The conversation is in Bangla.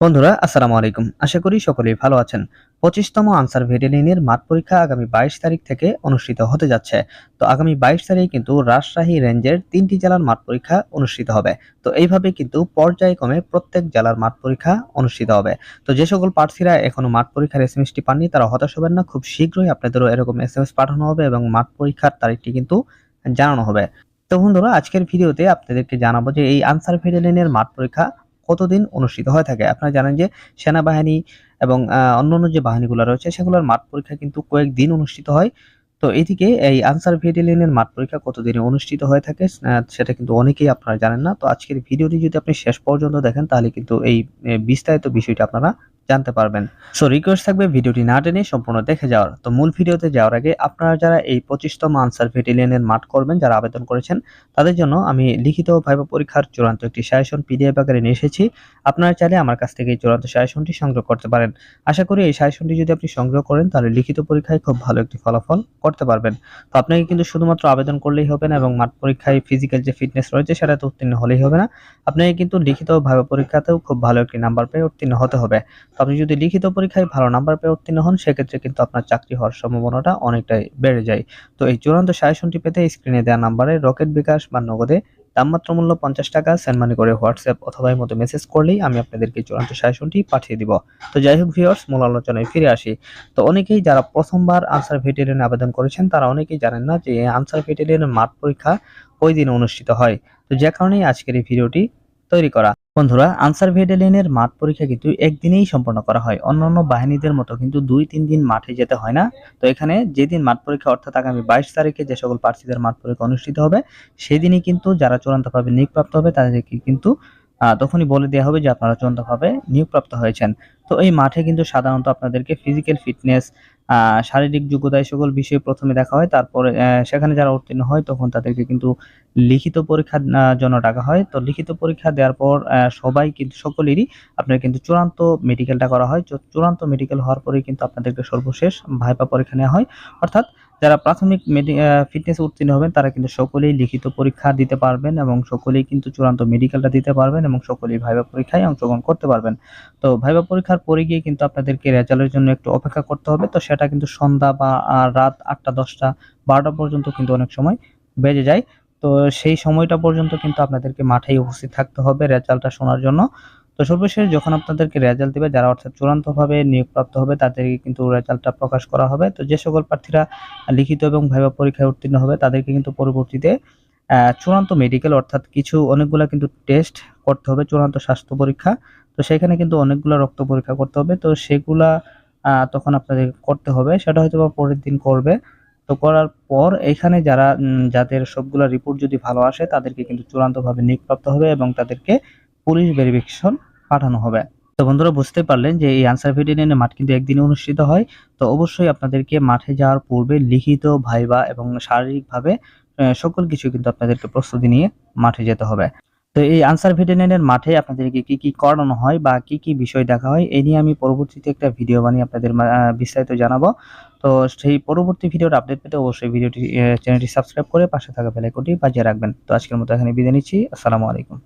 বন্ধুরা, আসসালামু আলাইকুম। আশা করি সকলেই ভালো আছেন। পঁচিশতম আনসার ভেটেলিনের মাঠ পরীক্ষা আগামী বাইশ তারিখ থেকে অনুষ্ঠিত হতে যাচ্ছে। তো আগামী বাইশ তারিখ কিন্তু রাজশাহী রেঞ্জের তিনটি জেলার মাঠ পরীক্ষা অনুষ্ঠিত হবে। তো এইভাবে কিন্তু পর্যায়ক্রমে প্রত্যেক জেলার মাঠ পরীক্ষা অনুষ্ঠিত হবে। তো যে সকল প্রার্থীরা এখনও মাঠ পরীক্ষার এস এমএসটি পাননি, তারা হতাশ হবেন না। খুব শীঘ্রই আপনাদেরও এরকম এস এম এস পাঠানো হবে এবং মাঠ পরীক্ষার তারিখটি কিন্তু জানানো হবে। তো বন্ধুরা, আজকের ভিডিওতে আপনাদেরকে জানাব যে এই আনসার ভেটেলিনের মাঠ পরীক্ষা কতদিন অনুষ্ঠিত হয়ে থাকে। আপনারা জানেন যে সেনাবাহিনী এবং অন্যান্য যে বাহিনীগুলো রয়েছে, সেগুলোর মাঠ পরীক্ষা কিন্তু কয়েকদিন অনুষ্ঠিত হয়। তো এদিকে এই আনসার ভিডিলিনের মাঠ পরীক্ষা কতদিনে অনুষ্ঠিত হয়ে থাকে সেটা কিন্তু অনেকেই আপনারা জানেন না। তো আজকের ভিডিওটি যদি আপনি শেষ পর্যন্ত দেখেন, তাহলে কিন্তু এই বিস্তারিত বিষয়টি আপনারা জানতে পারবেন। সো রিকোয়েস্ট থাকবে ভিডিওটি না টেনে সম্পূর্ণ দেখে যাওয়ার। তো, মূল ভিডিওতে যাওয়ার আগে আপনারা যারা এই পঁচিশতম আনসার ভিটিলিয়নের মাঠ করবেন, যারা আবেদন করেছেন, তাদের জন্য আমি লিখিত ভাইবা পরীক্ষার চূড়ান্ত একটি সাজেশন পিডিএফ আকারে নিয়ে এসেছি। আপনারা চাইলে আমার কাছ থেকে এই চূড়ান্ত সাজেশনটি সংগ্রহ করতে পারেন। আশা করি এই সাজেশনটি যদি আপনি সংগ্রহ করেন, তাহলে লিখিত পরীক্ষায় খুব ভালো একটি ফলাফল করতে পারবেন। তো, আপনাকে কিন্তু শুধুমাত্র আবেদন করলেই হবে না এবং মাঠ পরীক্ষায় ফিজিক্যাল যে ফিটনেস রয়েছে সেটাতে উত্তীর্ণ হলেই হবে না। আপনাকে কিন্তু লিখিত ভাইবা পরীক্ষাতেও খুব ভালো একটি নাম্বার পেয়ে উত্তীর্ণ হতে হবে। তো আপনি যদি লিখিত পরীক্ষায় ভালো নাম্বার পেয়ে উত্তীর্ণ হন, সেক্ষেত্রে কিন্তু আপনার চাকরি হওয়ার সম্ভাবনাটা অনেকটাই বেড়ে যায়। তো এই চূড়ান্ত সাজেশনটি পেতে স্ক্রিনে দেওয়া নাম্বারে রকেট বিকাশ বা নগদে দামমাত্র মূল্য পঞ্চাশ টাকা সেন্ড মানি করে হোয়াটসঅ্যাপ অথবা এই মতো মেসেজ করলেই আমি আপনাদেরকে চূড়ান্ত সাজেশনটি পাঠিয়ে দিব। তো যাই হোক ভিউয়ার্স মূল আলোচনায় ফিরে আসি। তো অনেকেই যারা প্রথমবার আনসার ভেটেরিয়ান আবেদন করেছেন, তারা অনেকেই জানেন না যে আনসার ভেটেরিয়ানের মাঠ পরীক্ষা ওই দিন অনুষ্ঠিত হয়। তো যে কারণেই আজকের এই ভিডিওটি তৈরি করা। বন্ধুরা, আনসার ভেটেলিনের মাঠ পরীক্ষা কিন্তু একদিনেই সম্পন্ন করা হয়। অন্যান্য বাহিনীদের মতো কিন্তু দুই, তিন দিন মাঠে যেতে হয় না। তো এখানে যেদিন মাঠ পরীক্ষা, অর্থাৎ আগামী বাইশ তারিখে যে সকল প্রার্থীদের মাঠ পরীক্ষা অনুষ্ঠিত হবে, সেদিনই কিন্তু যারা চূড়ান্তভাবে নিয়োগপ্রাপ্ত হবে, তাদেরকে কিন্তু তখনই বলে দেওয়া হবে যে আপনারা চূড়ান্তভাবে নিয়োগপ্রাপ্ত হয়েছেন। তো এই মাঠে কিন্তু সাধারণত আপনাদেরকে ফিজিক্যাল ফিটনেস শারীরিক যোগ্যতা সকল বিষয়ে প্রথমে দেখা হয়, তারপরে সেখানে যারা উত্তীর্ণ হয় তখন তাদেরকে কিন্তু লিখিত পরীক্ষার জন্য ডাকা হয়। তো লিখিত পরীক্ষা দেওয়ার পর সবাই কিন্তু, সকলেরই আপনার কিন্তু চূড়ান্ত মেডিকেলটা করা হয়। চূড়ান্ত মেডিকেল হওয়ার পরেই কিন্তু আপনাদেরকে সর্বশেষ ভাইপা পরীক্ষা নেওয়া হয়। অর্থাৎ যারা প্রাথমিক ফিটনেস উত্তীর্ণ হবেন, তারা কিন্তু সকলেই লিখিত পরীক্ষা দিতে পারবেন এবং সকলেই কিন্তু চূড়ান্ত মেডিকেলটা দিতে পারবেন এবং সকলেই ভাইবা পরীক্ষায় অংশগ্রহণ করতে পারবেন। তো ভাইবা পরীক্ষার পরে গিয়ে কিন্তু আপনাদেরকে রেজাল্টের জন্য একটু অপেক্ষা করতে হবে। তো সেটা কিন্তু সন্ধ্যা বা রাত আটটা, দশটা, বারোটা পর্যন্ত কিন্তু অনেক সময় বেজে যায়। তো সেই সময়টা পর্যন্ত কিন্তু আপনাদেরকে মাঠেই উপস্থিত থাকতে হবে রেজাল্টটা শোনার জন্য। তো সর্বশেষ যখন আপনাদেরকে রেজাল্ট দেবে, যারা অর্থাৎ চূড়ান্তভাবে নিয়োগপ্রাপ্ত হবে, তাদেরকে কিন্তু রেজাল্টটা প্রকাশ করা হবে। তো যে সকল প্রার্থীরা লিখিত এবং ভাইবা পরীক্ষায় উত্তীর্ণ হবে, তাদেরকে কিন্তু পরবর্তীতে চূড়ান্ত মেডিকেল অর্থাৎ কিছু অনেকগুলা কিন্তু টেস্ট করতে হবে, চূড়ান্ত স্বাস্থ্য পরীক্ষা। তো সেখানে কিন্তু অনেকগুলা রক্ত পরীক্ষা করতে হবে। তো সেগুলা তখন আপনাদের করতে হবে। সেটা হয়তো বা পরের দিন করবে। তো করার পর এখানে যারা যাদের সবগুলা রিপোর্ট যদি ভালো আসে, তাদেরকে কিন্তু চূড়ান্তভাবে নিয়োগপ্রাপ্ত হবে এবং তাদেরকে পুলিশ ভেরিফিকেশন পাঠানো হবে। তো বন্ধুরা বুঝতে পারলেন যে এই আনসার ভেটেরিয়ানের মাঠ কিন্তু একদিনে অনুষ্ঠিত হয়। তো অবশ্যই আপনাদেরকে মাঠে যাওয়ার পূর্বে লিখিত, ভাইবা এবং শারীরিকভাবে সকল কিছু কিন্তু আপনাদেরকে প্রস্তুতি নিয়ে মাঠে যেতে হবে। তো এই আনসার ভেটেরিয়ানের মাঠে আপনাদেরকে কি কি করানো হয় বা কি কি বিষয় দেখা হয় এই নিয়ে আমি পরবর্তীতে একটা ভিডিও বানিয়ে আপনাদের বিস্তারিত জানাব। তো সেই পরবর্তী ভিডিওর আপডেট পেতে অবশ্যই ভিডিওটি চ্যানেলটি সাবস্ক্রাইব করে পাশে থাকা বেল আইকনটি বাজিয়ে রাখবেন। তো আজকের মতো এখানে বিদায় নিচ্ছি। আসসালামু আলাইকুম।